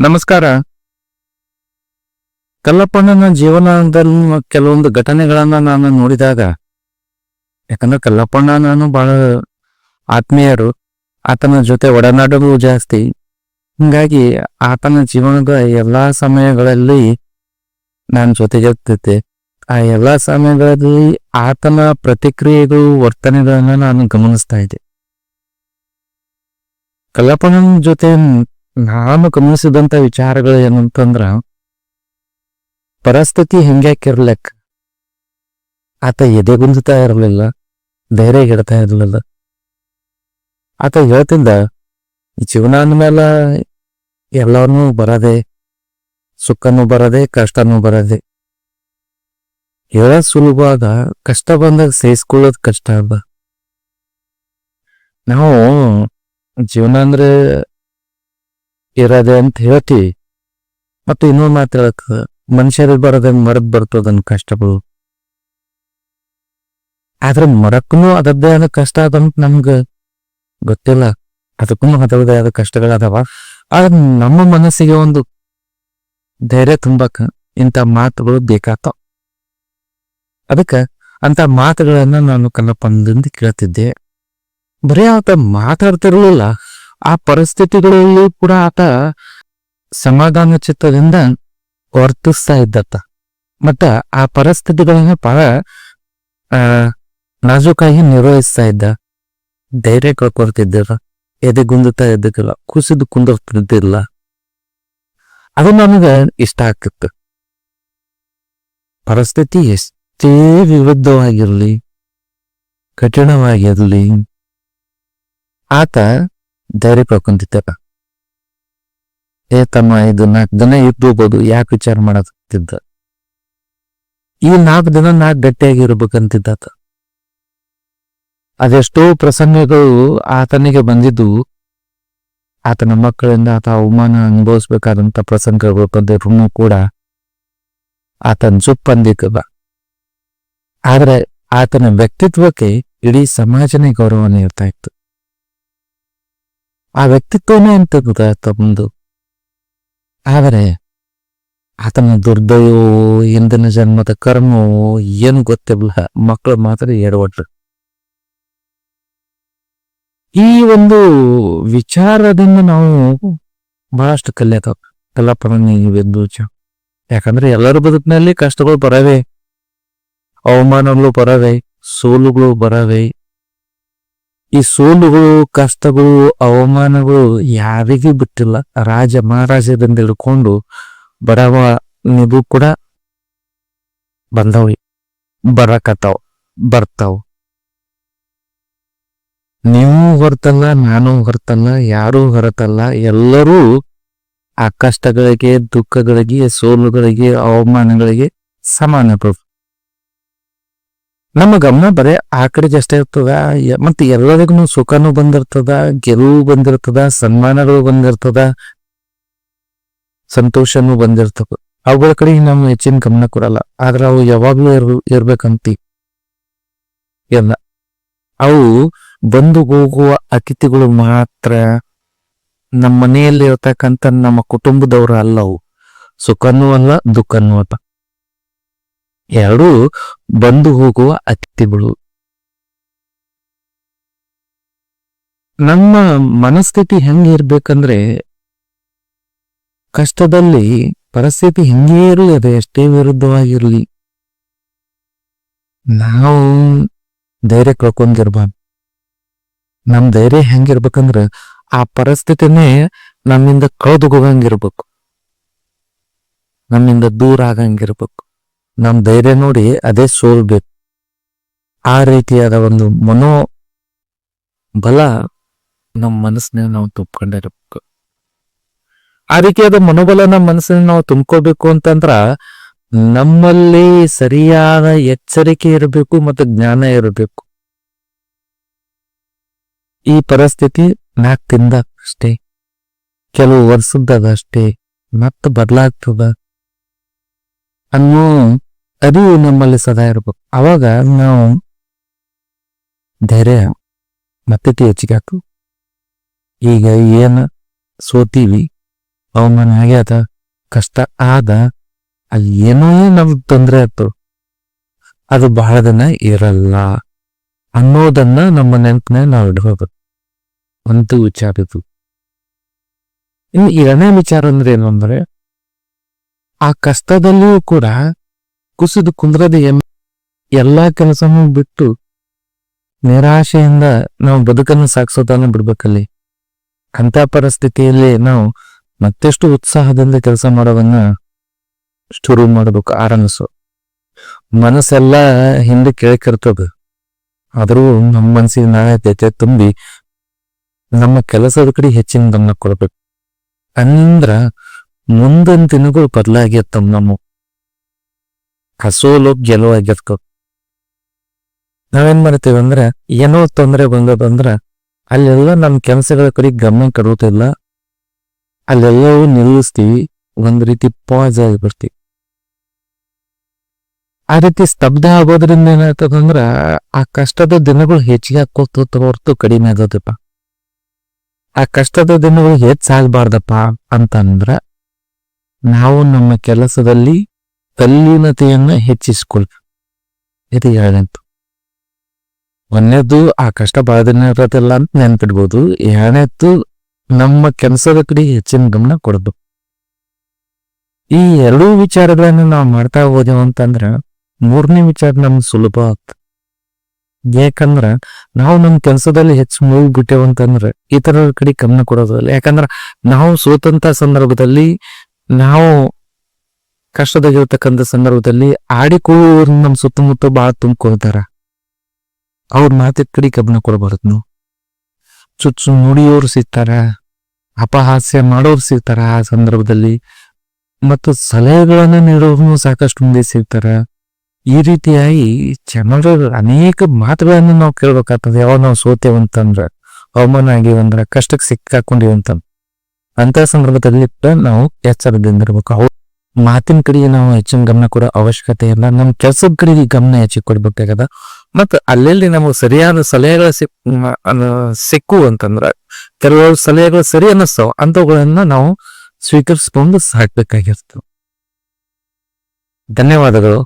ನಮಸ್ಕಾರ. ಕಲ್ಲಪ್ಪಣ್ಣನ ಜೀವನದಲ್ಲಿ ಕೆಲವೊಂದು ಘಟನೆಗಳನ್ನ ನಾನು ನೋಡಿದಾಗ, ಯಾಕಂದ್ರೆ ಕಲ್ಲಪ್ಪಣ್ಣ ನಾನು ಬಹಳ ಆತ್ಮೀಯರು. ಆತನ ಜೊತೆ ಒಡನಾಡಲು ಜಾಸ್ತಿ. ಹಿಂಗಾಗಿ ಆತನ ಜೀವನದ ಎಲ್ಲಾ ಸಮಯಗಳಲ್ಲಿ ನಾನು ಜೊತೆಗಿರ್ತಿದ್ದೆ ಆ ಎಲ್ಲಾ ಸಮಯಗಳಲ್ಲಿ ಆತನ ಪ್ರತಿಕ್ರಿಯೆಗಳು, ವರ್ತನೆಗಳನ್ನ ನಾನು ಗಮನಿಸ್ತಾ ಇದ್ದೆ. ಕಲ್ಲಪ್ಪಣ್ಣನ ಜೊತೆ ನಾನು ಗಮನಿಸಿದಂತ ವಿಚಾರಗಳು ಏನಂತಂದ್ರ, ಪರಿಸ್ಥಿತಿ ಹೆಂಗ್ಯಾಕಿರ್ಲೆಕ್ ಆತ ಎದೆಗುಂದುತ್ತಾ ಇರಲಿಲ್ಲ, ಧೈರ್ಯ ಗಿಡ್ತಾ ಇರಲಿಲ್ಲ. ಆತ ಹೇಳ್ತಿದ್ದ ಜೀವನ ಅಂದಮೇಲೆ ಎಲ್ಲವನ್ನೂ ಬರದೆ, ಸುಖನೂ ಬರದೆ, ಕಷ್ಟನೂ ಬರದೆ. ಹೇಳೋದ್ ಸುಲಭ ಅದ, ಕಷ್ಟ ಬಂದಾಗ ಸಹಿಸ್ಕೊಳ್ಳೋದು ಕಷ್ಟ ಅದ. ನಾವು ಜೀವನ ಅಂದ್ರೆ ಇರದೆ ಅಂತ ಹೇಳ್ತಿ. ಮತ್ತು ಇನ್ನೊಂದು ಮಾತು ಹೇಳಕ್, ಮನುಷ್ಯರು ಬರೋದನ್ ಮರದ್ ಬರ್ತದನ್ ಕಷ್ಟಗಳು. ಆದ್ರೆ ಮರಕ್ಕೂ ಅದರದ್ದೇ ಆದ ಕಷ್ಟ ಅದಂತ ನಮ್ಗ ಗೊತ್ತಿಲ್ಲ. ಅದಕ್ಕೂ ಅದರದ್ದೇ ಆದ ಕಷ್ಟಗಳದಾವ ಆದ್ರೆ ನಮ್ಮ ಮನಸ್ಸಿಗೆ ಒಂದು ಧೈರ್ಯ ತುಂಬಕ ಇಂಥ ಮಾತುಗಳು ಬೇಕಾಗ್ತಾವ. ಅದಕ್ಕ ಅಂತ ಮಾತುಗಳನ್ನ ನಾನು ಕನ್ನಪ್ಪಂದಿಂದ ಕೇಳ್ತಿದ್ದೆ. ಬರೀ ಆತ ಮಾತಾಡ್ತಿರ್ಲಿಲ್ಲ. ಆ ಪರಿಸ್ಥಿತಿಗಳಲ್ಲಿ ಕೂಡ ಆತ ಸಮಾಧಾನ ಚಿತ್ತದಿಂದ ವರ್ತಿಸ್ತಾ ಇದ್ದತ್ತ. ಮತ್ತ ಆ ಪರಿಸ್ಥಿತಿಗಳನ್ನ ಬಹಳ ಆ, ನಾಜೂಕಾಗಿ ನಿರ್ವಹಿಸ್ತಾ ಇದ್ದ. ಧೈರ್ಯ ಕಳ್ಕೊಳ್ತಿದ್ದಿಲ್ಲ. ಎದೆಗುಂದುತ್ತಾ ಇದ್ದಿಲ್ಲ ಕುಸಿದು ಕುಂದಿರ್ತಿದ್ದಿಲ್ಲ. ಅದು ನನಗ ಇಷ್ಟ ಆಗ್ತಿತ್ತು. ಪರಿಸ್ಥಿತಿ ಎಷ್ಟೇ ವಿರುದ್ಧವಾಗಿರ್ಲಿ, ಕಠಿಣವಾಗಿರ್ಲಿ, ಆತ ಧೈರ್ಯ ಕಳ್ಕೊಂತಿದ್ದ ಏ ತಮ್ಮ, ಇದು ನಾಲ್ಕು ದಿನ ಇರ್ಬೋದು ಯಾಕೆ ವಿಚಾರ ಮಾಡತ್ತಿದ್ದ ಈ ನಾಲ್ಕು ದಿನ ನಾಲ್ಕು ಗಟ್ಟಿಯಾಗಿ ಇರ್ಬೇಕಂತಿದ್ದ ಅದೆಷ್ಟೋ ಪ್ರಸಂಗಗಳು ಆತನಿಗೆ ಬಂದಿದ್ದು ಆತನ ಮಕ್ಕಳಿಂದ ಆತ ಅವಮಾನ ಅನುಭವಿಸ್ಬೇಕಾದಂತ ಪ್ರಸಂಗಗಳು ಬಂದಿರೂ ಕೂಡ ಆತನ ಜುಪ್ಪಂದಿಕ್ಕದ ಆದ್ರೆ ಆತನ ವ್ಯಕ್ತಿತ್ವಕ್ಕೆ ಇಡೀ ಸಮಾಜನೇ ಗೌರವನೇ ಇರ್ತಾ ಇತ್ತು. ಆ ವ್ಯಕ್ತಿತ್ವನೇ ಅಂತ ತಮ್ಮದು? ಆದರೆ ಆತನ ದುರ್ದಯವೋ ಹಿಂದಿನ ಜನ್ಮದ ಕರ್ಮವೋ ಏನು ಗೊತ್ತಿಲ್ಲ ಮಕ್ಕಳು ಮಾತ್ರ ಎಡವಟ್ರು. ಈ ಒಂದು ವಿಚಾರದಿಂದ ನಾವು ಬಹಳಷ್ಟು ಕಲಿಯತಾವ ಕಲಾಪನ ಇದ್ದು ಯಾಕಂದ್ರೆ ಎಲ್ಲರ ಬದುಕಿನಲ್ಲಿ ಕಷ್ಟಗಳು ಬರವೆ, ಅವಮಾನಗಳು ಬರವೆ, ಸೋಲುಗಳು ಬರವೆ ಈ ಸೋಲುಗಳು, ಕಷ್ಟಗಳು, ಅವಮಾನಗಳು ಯಾರಿಗೂ ಬಿಟ್ಟಿಲ್ಲ. ರಾಜ ಮಹಾರಾಜದಿಂದ ಹಿಡ್ಕೊಂಡು ಬಡವ ನಿಗೂ ಕೂಡ ಬಂದವ. ಬರಕತ್ತಾವ, ಬರ್ತಾವ. ನೀವು ಹೊರತಲ್ಲ, ನಾನು ಹೊರತಲ್ಲ, ಯಾರೂ ಹೊರತಲ್ಲ. ಎಲ್ಲರೂ ಆ ಕಷ್ಟಗಳಿಗೆ, ದುಃಖಗಳಿಗೆ, ಸೋಲುಗಳಿಗೆ, ಅವಮಾನಗಳಿಗೆ ಸಮಾನ ಪ್ರಭು. ನಮ್ಮ ಗಮನ ಬರೇ ಆ ಕಡೆಗೆ ಅಷ್ಟೇ ಇರ್ತದ ಮತ್ತೆ ಎಲ್ಲರಿಗೂ ಸುಖನೂ ಬಂದಿರ್ತದ, ಗೆಲುವು ಬಂದಿರ್ತದ, ಸನ್ಮಾನಗಳು ಬಂದಿರ್ತದ, ಸಂತೋಷನೂ ಬಂದಿರ್ತದ. ಅವುಗಳ ಕಡೆ ನಾವು ಹೆಚ್ಚಿನ ಗಮನ ಕೊಡಲ್ಲ. ಆದ್ರೆ ಅವು ಯಾವಾಗ್ಲೂ ಇರ್ ಇರ್ಬೇಕಂತಿ. ಎಲ್ಲ. ಅವು ಬಂದು ಹೋಗುವ ಅತಿಥಿಗಳು ಮಾತ್ರ ನಮ್ಮ ಮನೆಯಲ್ಲಿ ಇರ್ತಕ್ಕಂಥ ನಮ್ಮ ಕುಟುಂಬದವರು ಅಲ್ಲ ಅವು. ಸುಖನೂ ಅಲ್ಲ, ದುಃಖನೂ ಅಲ್ಲ. ಎರಡೂ ಬಂದು ಹೋಗುವ ಅತಿಥಿಗಳು. ನಮ್ಮ ಮನಸ್ಥಿತಿ ಹೆಂಗೆ ಇರ್ಬೇಕಂದ್ರೆ, ಕಷ್ಟದಲ್ಲಿ ಪರಿಸ್ಥಿತಿ ಹೆಂಗೇ ಇರಲಿ, ಅದು ಎಷ್ಟೇ ವಿರುದ್ಧವಾಗಿರ್ಲಿ. ನಾವು ಧೈರ್ಯ ಕಳ್ಕೊಂಡಿರ್ಬಾರ್ದು. ನಮ್ ಧೈರ್ಯ ಹೆಂಗಿರ್ಬೇಕಂದ್ರ, ಆ ಪರಿಸ್ಥಿತಿನೇ ನಮ್ಮಿಂದ ಕಳೆದುಗೋಗಂಗಿರ್ಬೇಕು ನಮ್ಮಿಂದ ದೂರ ಆಗಂಗಿರ್ಬೇಕು. ನಮ್ ಧೈರ್ಯ ನೋಡಿ ಅದೇ ಸೋಲ್ಬೇಕು ಆ ರೀತಿಯಾದ ಒಂದು ಮನೋ ಬಲ ನಮ್ಮ ಮನಸ್ಸಿನ ನಾವು ತುಂಬ್ಕೊಂಡಿರ್ಬೇಕು. ಆ ರೀತಿಯಾದ ಮನೋಬಲ ನಮ್ಮ ಮನಸ್ಸಿನ ನಾವು ತುಂಬ್ಕೋಬೇಕು ಅಂತಂದ್ರ ನಮ್ಮಲ್ಲಿ ಸರಿಯಾದ ಎಚ್ಚರಿಕೆ ಇರಬೇಕು ಮತ್ತು ಜ್ಞಾನ ಇರಬೇಕು. ಈ ಪರಿಸ್ಥಿತಿ ನಾಲ್ಕು ತಿಂದ ಅಷ್ಟೇ. ಕೆಲವು ವರ್ಷದ್ದದ ಅಷ್ಟೇ ಮತ್ತೆ ಬದಲಾಗ್ತದ. ಅನ್ನೋ ಅರಿವು ನಮ್ಮಲ್ಲಿ ಸದಾ ಇರಬೇಕು. ಅವಾಗ ನಾವು ಧೈರ್ಯ ಮತ್ತೆ ಹೆಚ್ಚಿಗೆ ಹಾಕು. ಈಗ ಏನ ಸೋತೀವಿ, ಅವಮಾನ ಆಗ್ಯಾದ ಕಷ್ಟ ಆದ, ಅಲ್ಲಿ ಏನೋ ನಮ್ಗೆ ತೊಂದರೆ ಆಯ್ತು, ಅದು ಬಹಳ ದಿನ ಇರಲ್ಲ ಅನ್ನೋದನ್ನ ನಮ್ಮ ನೆನಪಿನ ನಾವು ಇಡ್ಕೋಬೇಕು ಒಂದು ವಿಚಾರ ಇದು. ಇನ್ನು ಎರಡನೇ ವಿಚಾರ ಅಂದ್ರೆ ಏನು ಅಂದ್ರೆ, ಆ ಕಷ್ಟದಲ್ಲಿಯೂ ಕೂಡ ಕುಸಿದು ಕುಂದ್ರದ ಎಲ್ಲಾ ಕೆಲಸನೂ ಬಿಟ್ಟು ನಿರಾಶೆಯಿಂದ ನಾವು ಬದುಕನ್ನು ಸಾಗಿಸೋದನ್ನ ಬಿಡ್ಬೇಕಲ್ಲಿ. ಅಂತ ಪರಿಸ್ಥಿತಿಯಲ್ಲಿ ನಾವು ಮತ್ತೆಷ್ಟು ಉತ್ಸಾಹದಿಂದ ಕೆಲಸ ಮಾಡೋದನ್ನ ಶುರು ಮಾಡಬೇಕು ಆರಂಭಿಸು ಮನಸ್ಸೆಲ್ಲ ಹಿಂದೆ ಕೇಳಕಿರ್ತದ. ಆದರೂ ನಮ್ಮ ಮನಸ್ಸಿಗೆ ನಾವೇ ತೆತೆ ತುಂಬಿ ನಮ್ಮ ಕೆಲಸದ ಕಡೆ ಹೆಚ್ಚಿನ ಗಮನ ಕೊಡ್ಬೇಕು. ಅಂದ್ರ ಮುಂದಿನ ದಿನಗಳು ಬದಲಾಗಿರ್ತವ ನಮ್ಮ ಹಸೋಲು ಗೆಲುವಾಗಿರ್ತಾವ ನಾವೇನ್ ಮಾಡ್ತೇವೆ ಅಂದ್ರೆ, ಏನೋ ತೊಂದರೆ ಬಂದದಂದ್ರ ಅಲ್ಲೆಲ್ಲ ನಮ್ಮ ಕೆಲಸಗಳ ಕಡೆ ಗಮನ ಕೊಡೋದಿಲ್ಲ. ಅಲ್ಲೆಲ್ಲವೂ ನಿಲ್ಲಿಸ್ತೀವಿ. ಒಂದ್ ರೀತಿ ಪಾಸ್ ಆಗಿಬಿಡ್ತೀವಿ ಆ ರೀತಿ ಸ್ತಬ್ಧ ಆಗೋದ್ರಿಂದ ಏನಾಗ್ತದಂದ್ರ ಆ ಕಷ್ಟದ ದಿನಗಳು ಹೆಚ್ಚಿಗೆ ಹಾಕೋತ ಹೊರತು ಕಡಿಮೆ ಆಗೋದಪ್ಪ. ಆ ಕಷ್ಟದ ದಿನಗಳು ಹೆಚ್ಚಾಗಬಾರ್ದಪ್ಪ ಅಂತಂದ್ರ, ನಾವು ನಮ್ಮ ಕೆಲಸದಲ್ಲಿ ತಲ್ಲೀನತೆಯನ್ನ ಹೆಚ್ಚಿಸಿಕೊಳ್ಳಿ ಇದು ಎರಡನೇದು. ಒಂದನೇದು, ಆ ಕಷ್ಟ ಇರೋದಿಲ್ಲ ಅಂತ ನೆನ್ಪಿಡ್ಬೋದು. ಎರಡನೇದು, ನಮ್ಮ ಕೆಲಸದ ಕಡೆ ಹೆಚ್ಚಿನ ಗಮನ ಕೊಡಬೇಕು ಈ ಎರಡೂ ವಿಚಾರಗಳನ್ನು ನಾವು ಮಾಡ್ತಾ ಹೋದೆವು ಅಂತಂದ್ರೆ, ಮೂರನೇ ವಿಚಾರ ನಮ್ಗೆ ಸುಲಭ ಆಗ್ತದೆ ಯಾಕಂದ್ರ, ನಾವು ನಮ್ಮ ಕೆಲಸದಲ್ಲಿ ಹೆಚ್ಚು ಮುಳುಗ್ಬಿಟ್ಟೇವು ಅಂತಂದ್ರ, ಇತರರ ಕಡೆ ಗಮನ ಕೊಡೋದಿಲ್ಲ. ಯಾಕಂದ್ರ, ನಾವು ಸೋತಂತ ಸಂದರ್ಭದಲ್ಲಿ, ನಾವು ಕಷ್ಟದಾಗಿರ್ತಕ್ಕಂಥ ಸಂದರ್ಭದಲ್ಲಿ ಆಡಿಕೊಳ್ಳುವವ್ರು ನಮ್ಮ ಸುತ್ತಮುತ್ತ ಬಹಳ ತುಂಬಿಕೊಳ್ತಾರ. ಅವ್ರ ಮಾತಿನ ಕಡೆ ಕಬ್ಬನ ಕೊಡಬಾರದು ನಾವು. ಚುಚ್ಚು ನುಡಿಯೋರು ಸಿಗ್ತಾರ, ಅಪಹಾಸ್ಯ ಮಾಡೋರು ಸಿಗ್ತಾರ ಆ ಸಂದರ್ಭದಲ್ಲಿ. ಮತ್ತು ಸಲಹೆಗಳನ್ನ ನೀಡೋರು ಸಾಕಷ್ಟು ಮಂದಿ ಸಿಗ್ತಾರ. ಈ ರೀತಿಯಾಗಿ ಜನರ ಅನೇಕ ಮಾತುಗಳನ್ನು ನಾವು ಕೇಳ್ಬೇಕಾಗ್ತದೆ. ಯಾವಾಗ ನಾವು ಸೋತೇವಂತಂದ್ರ, ಅವಮಾನ ಆಗಿವಂದ್ರ, ಕಷ್ಟಕ್ಕೆ ಸಿಕ್ಕಾಕೊಂಡಿವಂತಂದ್ರ. ಅಂತ ಸಂದರ್ಭದಲ್ಲಿ ನಾವು ಎಚ್ಚರದಿಂದಿರ್ಬೇಕು ಮಾತಿನ ಕಡೆಗೆ ನಾವು ಹೆಚ್ಚಿನ ಗಮನ ಕೊಡೋ ಅವಶ್ಯಕತೆ ಇಲ್ಲ. ನಮ್ಮ ಕೆಲಸದ ಕಡೆಗೆ ಗಮನ ಹೆಚ್ಚಿಗೆ ಕೊಡ್ಬೇಕಾಗದ. ಮತ್ತು ಅಲ್ಲೆಲ್ಲಿ ನಮಗೆ ಸರಿಯಾದ ಸಲಹೆಗಳು ಸಿಕ್ ಸಿಕ್ಕು ಅಂತಂದ್ರೆ ಕೆಲವು ಸಲಹೆಗಳು ಸರಿ ಅನ್ನಿಸ್ತಾವ, ಅಂಥವುಗಳನ್ನ ನಾವು ಸ್ವೀಕರಿಸ್ಕೊಂಡು ಸಾಕ್ಬೇಕಾಗಿರ್ತವೆ ಧನ್ಯವಾದಗಳು.